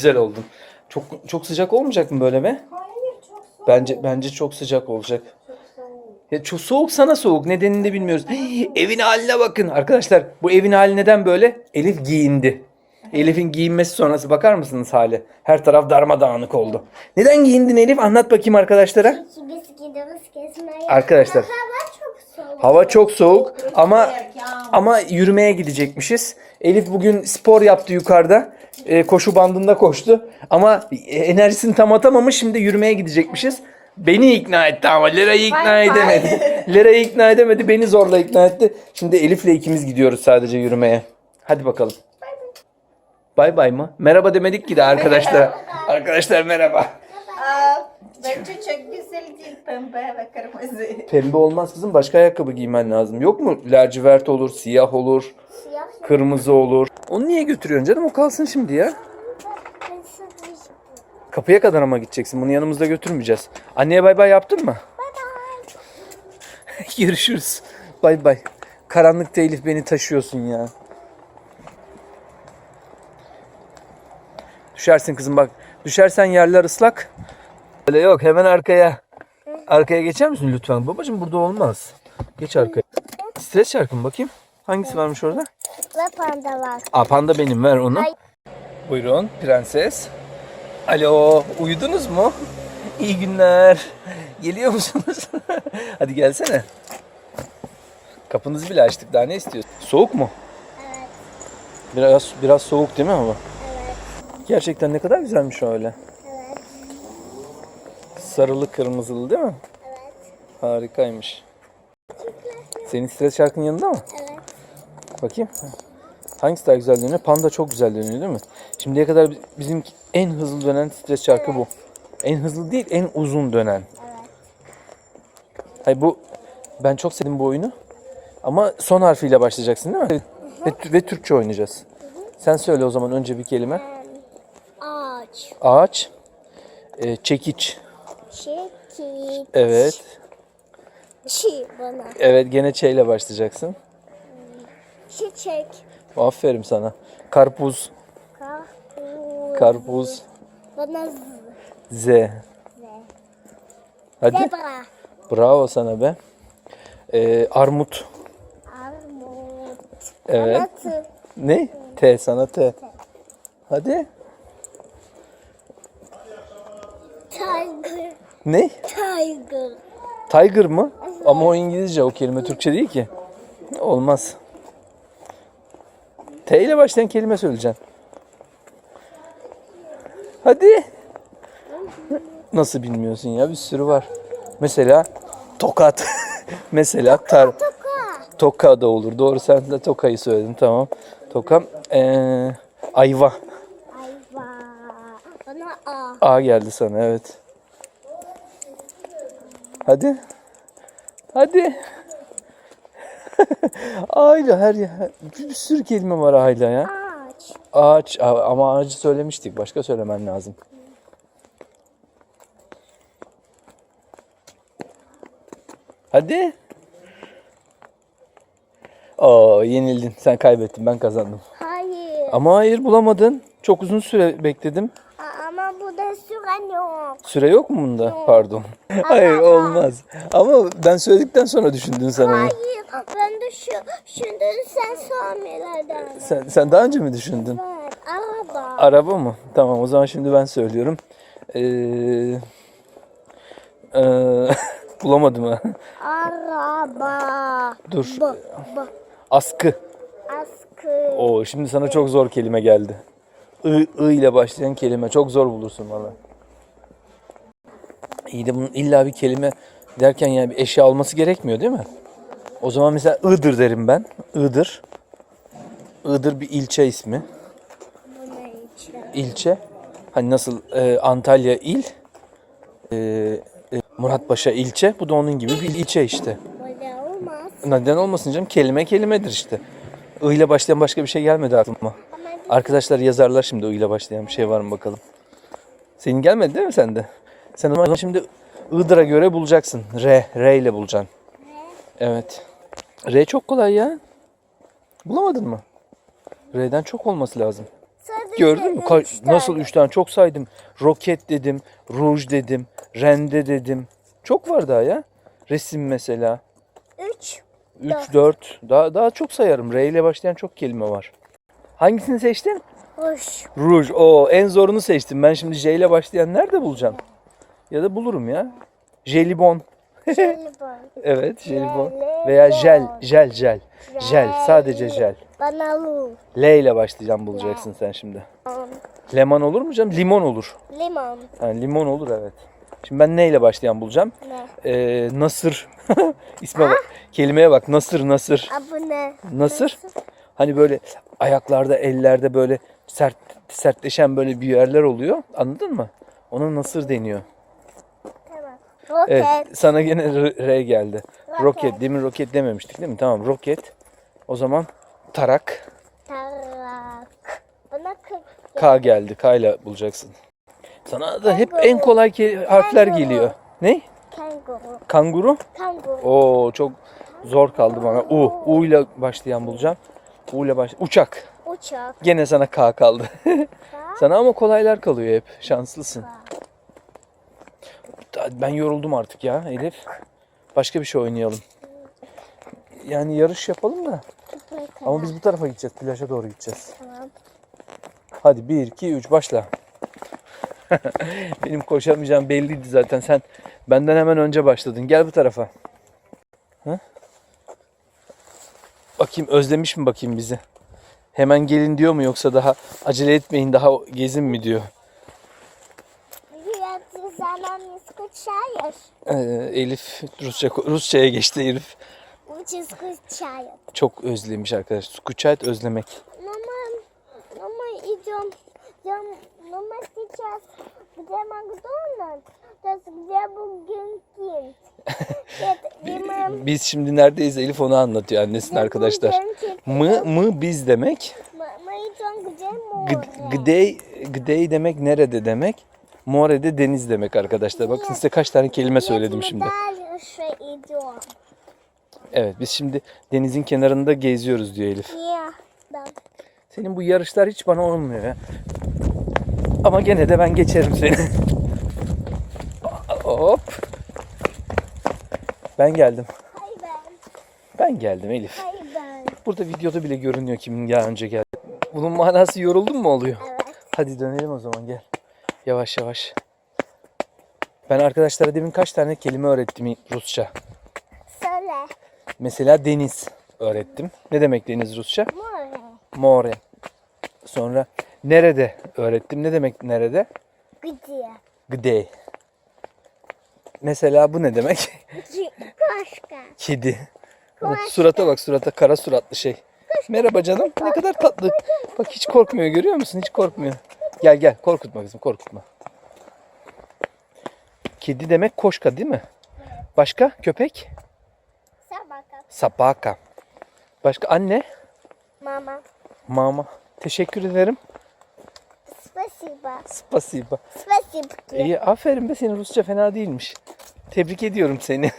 güzel oldun. Çok çok sıcak olmayacak mı böyle be? Hayır çok soğuk. Bence bence çok sıcak olacak. Çok soğuk. Ya çok soğuk sana soğuk. Nedenini de bilmiyoruz. Hii, evin haline bakın. Arkadaşlar bu evin hali neden böyle? Elif giyindi. Elif'in giyinmesi sonrası bakar mısınız hali? Her taraf darmadağınık oldu. Neden giyindin Elif? Anlat bakayım arkadaşlara. Ki biz gidiyoruz kesmeye. Arkadaşlar. Hava çok soğuk. Hava çok soğuk ama ama yürümeye gidecekmişiz. Elif bugün spor yaptı yukarıda. Ee, koşu bandında koştu. Ama enerjisini tam atamamış. Şimdi yürümeye gidecekmişiz. Beni ikna etti ama Lera'yı ikna edemedi. Lera'yı ikna edemedi. Beni zorla ikna etti. Şimdi Elif'le ikimiz gidiyoruz sadece yürümeye. Hadi bakalım. Bay bay mı? Merhaba demedik ki de arkadaşlar. Arkadaşlar merhaba. Aa, bence çok güzel değil pembe ve kırmızı. Pembe olmaz kızım. Başka ayakkabı giymen lazım. Yok mu? Lacivert olur, siyah olur, Siyah kırmızı olur. Onu niye götürüyorsun canım? O kalsın şimdi ya. Kapıya kadar ama gideceksin. Bunu yanımızda götürmeyeceğiz. Anneye bay bay yaptın mı? Bay bay. Görüşürüz. Bay bay. Karanlıkta Elif beni taşıyorsun ya. Düşersin kızım bak. Düşersen yerler ıslak. Öyle yok hemen arkaya. Arkaya geçer misin lütfen? Babacığım burada olmaz. Geç arkaya. Stres şarkı mı bakayım? Hangisi varmış orada? Ve panda var. Aa panda benim ver onu. Ay. Buyurun prenses. Alo uyudunuz mu? İyi günler. Geliyor musunuz? Hadi gelsene. Kapınızı bile açtık daha ne istiyorsun? Soğuk mu? Evet. Biraz biraz soğuk değil mi hava? Evet. Gerçekten ne kadar güzelmiş öyle. Evet. Sarılı kırmızılı değil mi? Evet. Harikaymış. Senin stres şarkının yanında mı? Evet. Bakayım. Hangisi daha güzel dönüyor? Panda çok güzel dönüyor değil mi? Şimdiye kadar bi- bizim en hızlı dönen stres şarkı bu. En hızlı değil, en uzun dönen. Hayır bu ben çok sevdim bu oyunu. Ama son harfiyle başlayacaksın değil mi? Ve, ve Türkçe oynayacağız. Sen söyle o zaman önce bir kelime. Ağaç. Ağaç, e, çekiç. Çekil. Evet. Çi bana. Evet gene Ç ile başlayacaksın. Çiçek. Aferin sana. Karpuz, Karpuz. karpuz, Bana z. Z. Hadi. Zebra. Bravo sana be. E, armut. Armut. Evet. Bana tı. Ne? T sana T. Hadi. Tiger. Ne? Tiger. Tiger mı? Ama o İngilizce o kelime Türkçe değil ki. Olmaz. T ile başlayan kelime söyleyeceksin. Hadi. Nasıl bilmiyorsun ya bir sürü var. Mesela tokat. Mesela tar Toka. da olur. Doğru sen de tokayı söyledin tamam. Toka ee, ayva. Ayva. Bana A. A geldi sana evet. Hadi. Hadi. Ayla her yer. Bir sürü kelime var ayla ya. Ağaç. Ağaç ama ağacı söylemiştik. Başka söylemen lazım. Hadi. Oo yenildin. Sen kaybettin. Ben kazandım. Hayır. Ama hayır bulamadın. Çok uzun süre bekledim. Süren yok. Süre yok mu bunda? Pardon. Hayır olmaz. Ama ben söyledikten sonra düşündün sen onu. Hayır. Ben de şu, şimdi sen sormuyorlardan. Sen, sen daha önce mi düşündün? Evet. Araba. Araba mı? Tamam o zaman şimdi ben söylüyorum. Ee, ee, bulamadım ha. Araba. Dur. B, b, Askı. askı. Oo şimdi sana çok zor kelime geldi. I, I ile başlayan kelime. Çok zor bulursun valla. İyi de bunun illa bir kelime derken yani bir eşya olması gerekmiyor değil mi? O zaman mesela Iğdır derim ben. Iğdır. Iğdır bir ilçe ismi. İlçe. Hani nasıl e, Antalya il, e, e, Muratpaşa ilçe. Bu da onun gibi bir ilçe işte. Neden olmasın canım? Kelime kelimedir işte. I ile başlayan başka bir şey gelmedi aklıma. Arkadaşlar yazarlar şimdi I ile başlayan bir şey var mı bakalım. Senin gelmedi değil mi sende? Sen o zaman şimdi Iğdır'a göre bulacaksın. R, R ile bulacaksın. Evet. R çok kolay ya. Bulamadın mı? R'den çok olması lazım. sadece Gördün mü? Ka- Üç nasıl üç tane? Çok saydım. Roket dedim, ruj dedim, rende dedim. Çok var daha ya. Resim mesela. Üç. 3, Dört. 4. Daha, daha çok sayarım. R ile başlayan çok kelime var. Hangisini seçtin? Hoş. Ruj. O en zorunu seçtim. Ben şimdi J ile başlayan nerede bulacağım? Ya da bulurum ya. Jelibon. Jelibon. Evet, jelibon. Jelibon. Veya jel, jel, jel. Jel, sadece jel. Banalu. L ile başlayacağım bulacaksın sen şimdi. Lemon olur mu canım? Limon olur. Limon. Ha, limon olur evet. Şimdi ben ne ile başlayan bulacağım? Ne? Ee, nasır. İsme bak. Kelimeye bak. Nasır, nasır. Abone. Nasır? Hani böyle ayaklarda, ellerde böyle sert sertleşen böyle bir yerler oluyor. Anladın mı? Ona nasır deniyor. Roket. Evet, sana gene R, R geldi. Roket. Roket. Demin roket dememiştik değil mi? Tamam, roket. O zaman tarak. Tarak. Bana kırk. K geldi. K ile bulacaksın. Sana da hep en kolay harfler geliyor. Ne? Kanguru. Kanguru. Kanguru. Oo çok zor kaldı bana. U. U ile başlayan bulacağım. U ile baş. Uçak. Uçak. Gene sana K kaldı. sana ama kolaylar kalıyor hep. Şanslısın. Ben yoruldum artık ya Elif. Başka bir şey oynayalım. Yani yarış yapalım da. Ama biz bu tarafa gideceğiz. Plaja doğru gideceğiz. Tamam. Hadi 1, 2, 3 başla. Benim koşamayacağım belliydi zaten. Sen benden hemen önce başladın. Gel bu tarafa. Ha? Bakayım özlemiş mi bakayım bizi? Hemen gelin diyor mu yoksa daha acele etmeyin daha gezin mi diyor. Я за нами скучаешь? Ee, Elif Rusça, Rusça'ya geçti Elif. Очень скучает. Çok özlemiş arkadaşlar. Скучать özlemek. Но мы, но мы идем, идем, но мы сейчас где Макдональдс, то есть где Бургер Кинг. Это, и мы... Biz şimdi neredeyiz Elif onu anlatıyor annesine где arkadaşlar. Burger King. Mı mı biz demek. Мы, мы идем где Gd- море. Gdey, gdey demek nerede demek. More de deniz demek arkadaşlar. Bakın size kaç tane kelime söyledim şimdi. Evet biz şimdi denizin kenarında geziyoruz diyor Elif. Senin bu yarışlar hiç bana olmuyor ya. Ama gene de ben geçerim seni. Hop. Ben geldim. Ben geldim Elif. Burada videoda bile görünüyor kimin daha önce geldi. Bunun manası yoruldun mu oluyor? Evet. Hadi dönelim o zaman gel. Yavaş yavaş. Ben arkadaşlara demin kaç tane kelime öğrettim Rusça? Söyle. Mesela deniz öğrettim. Ne demek deniz Rusça? More. More. Sonra nerede öğrettim. Ne demek nerede? Gıdeye. Gıdeye. Mesela bu ne demek? Koşka. Kedi. Bak, surata bak surata kara suratlı şey. Merhaba canım. Ne kadar tatlı. Bak hiç korkmuyor görüyor musun? Hiç korkmuyor. Gel gel korkutma kızım korkutma. Kedi demek koşka değil mi? Başka köpek? Sabaka. Sabaka. Başka anne? Mama. Mama. Teşekkür ederim. Spasiba. Spasiba. Spasiba. İyi aferin be senin Rusça fena değilmiş. Tebrik ediyorum seni.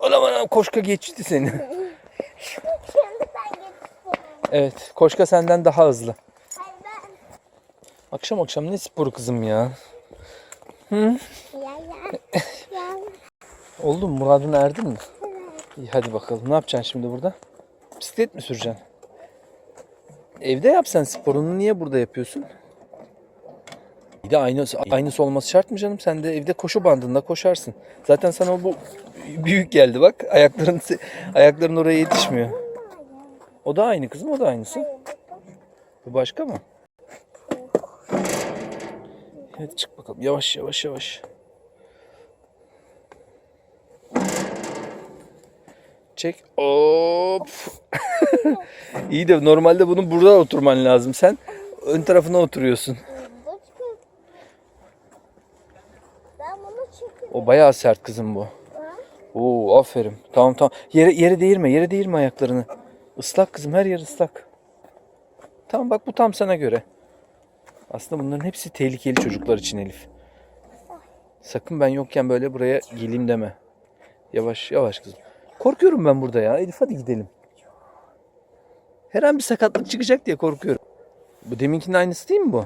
Ulan anam koşka geçti seni. evet koşka senden daha hızlı. Akşam akşam ne sporu kızım ya. Ya. Oldu mu? Muradına erdin mi? İyi hadi bakalım. Ne yapacaksın şimdi burada? Bisiklet mi süreceksin? Evde yap sen sporunu. Niye burada yapıyorsun? Bir de aynısı, aynısı olması şart mı canım? Sen de evde koşu bandında koşarsın. Zaten sana bu büyük geldi bak. Ayakların ayakların oraya yetişmiyor. O da aynı kızım, o da aynısı. Bu başka mı? Evet çık bakalım. Yavaş yavaş yavaş. Çek. Hop. İyi de normalde bunun burada oturman lazım. Sen ön tarafına oturuyorsun. O bayağı sert kızım bu. Oo aferin. Tamam tamam. Yere, yere değirme. Yere değirme ayaklarını. Islak kızım. Her yer ıslak. Tamam bak bu tam sana göre. Aslında bunların hepsi tehlikeli çocuklar için Elif. Sakın ben yokken böyle buraya geleyim deme. Yavaş yavaş kızım. Korkuyorum ben burada ya. Elif hadi gidelim. Her an bir sakatlık çıkacak diye korkuyorum. Bu deminkinin aynısı değil mi bu?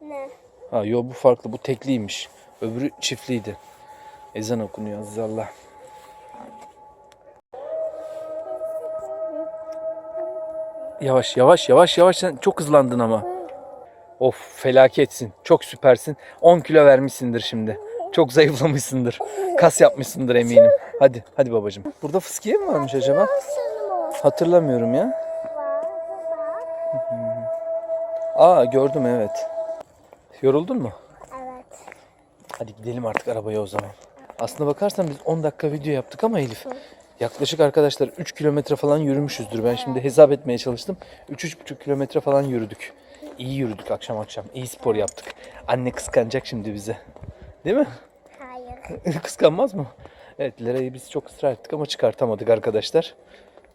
Ne? Ha yo bu farklı. Bu tekliymiş. Öbürü çiftliydi. Ezan okunuyor Aziz Allah. Yavaş yavaş yavaş yavaş sen çok hızlandın ama. Of felaketsin. Çok süpersin. 10 kilo vermişsindir şimdi. Çok zayıflamışsındır. Kas yapmışsındır eminim. Hadi hadi babacığım. Burada fıskiye mi varmış acaba? Hatırlamıyorum ya. Aa gördüm evet. Yoruldun mu? Evet. Hadi gidelim artık arabaya o zaman. Aslına bakarsan biz 10 dakika video yaptık ama Elif. Yaklaşık arkadaşlar 3 kilometre falan yürümüşüzdür. Ben şimdi hesap etmeye çalıştım. 3-3,5 kilometre falan yürüdük. İyi yürüdük akşam akşam. İyi spor yaptık. Anne kıskanacak şimdi bize. Değil mi? Hayır. Kıskanmaz mı? Evet Lera'yı biz çok ısrar ettik ama çıkartamadık arkadaşlar.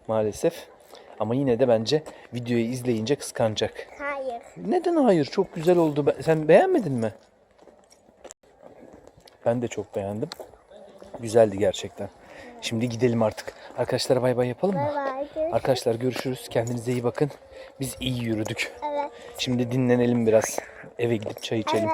Maalesef. Ama yine de bence videoyu izleyince kıskanacak. Hayır. Neden hayır? Çok güzel oldu. Sen beğenmedin mi? Ben de çok beğendim. Güzeldi gerçekten. Şimdi gidelim artık. Arkadaşlar bay bay yapalım Bay mı? bay. Görüşürüz. Arkadaşlar görüşürüz. Kendinize iyi bakın. Biz iyi yürüdük. Evet. Şimdi dinlenelim biraz. Eve gidip çay içelim.